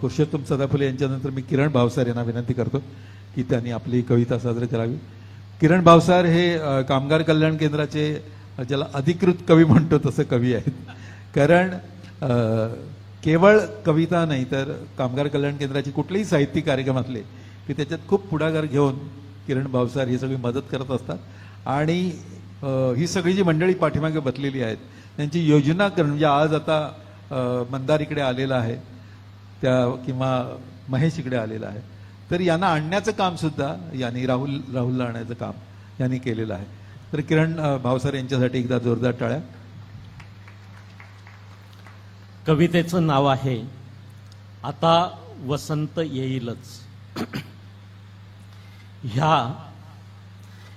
पुरुषोत्तम सदाफुले यांच्यानंतर मी किरण भावसार यांना विनंती करतो की त्यांनी आपली कविता साजरी करावी. किरण भावसार हे कामगार कल्याण केंद्राचे ज्याला अधिकृत कवी म्हणतो तसं कवी आहेत. कारण केवळ कविता नाही तर कामगार कल्याण केंद्राची कुठलेही साहित्यिक कार्यक्रम असले की त्याच्यात खूप पुढाकार घेऊन किरण भावसार ही सगळी मदत करत असतात. आणि ही सगळी जी मंडळी पाठीमागे बसलेली आहेत त्यांची योजना करणं म्हणजे आज आता अ, मंदार इकडे आलेला आहे त्या किंवा महेश इकडे आलेला आहे. तर यांना आणण्याचं काम सुद्धा यांनी राहुल राहुलला आणण्याचं काम यांनी केलेलं आहे. तर किरण भावसर भावसार यांच्यासाठी एकदा जोरदार टाळ्या. कवितेचं नाव आहे आता वसंत येईलच. ह्या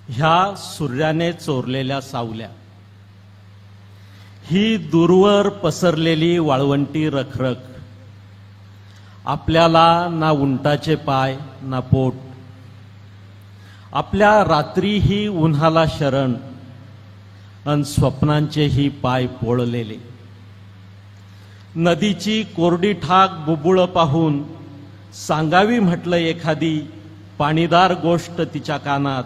ह्या सूर्याने चोरलेल्या सावल्या. ही दूरवर पसरलेली वाळवंटी रखरख. आपल्याला ना उंटाचे पाय ना पोट. आपल्या रात्रीही उन्हाला शरण अन स्वप्नांचेही पाय पोळलेले. नदीची कोरडी ठाक बुबुळं पाहून सांगावी म्हटलं एखादी पाणीदार गोष्ट तिच्या कानात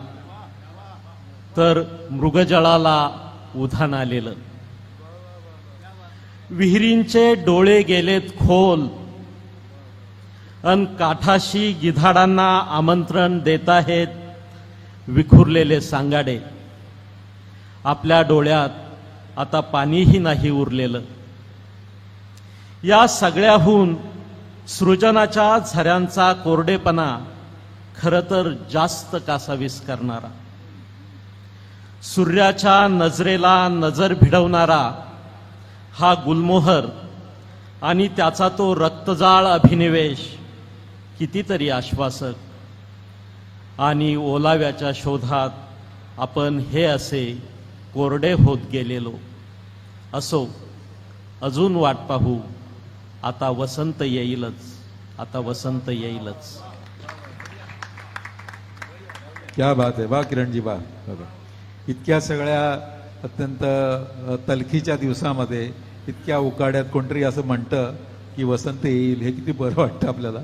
तर मृगजळाला उधाण आलेलं. विहिरींचे डोळे गेलेत खोल अन काठाशी गिधाडांना आमंत्रण देत आहेत विखुरलेले सांगाडे. आपल्या डोळ्यात आता पाणीही नाही उरलेलं. या सगळ्याहून सृजनाच्या झऱ्यांचा कोरडेपणा खर तर जास्त कासावीस करणारा. सूर्याच्या नजरेला नजर भिडवणारा हा गुलमोहर आणि त्याचा तो रक्तजाळ अभिनिवेश कितीतरी आश्वासक आणि ओलाव्याच्या शोधात आपण हे असे कोरडे होत गेलेलो असो अजून वाट पाहू. आता वसंत येईलच आता वसंत येईलच. क्या बात आहे वा किरणजी वा इतक्या सगळ्या अत्यंत तलखीच्या दिवसामध्ये इतक्या उकाड्यात कोणतरी असं म्हणतं की वसंत येईल हे किती बरं वाटतं आपल्याला.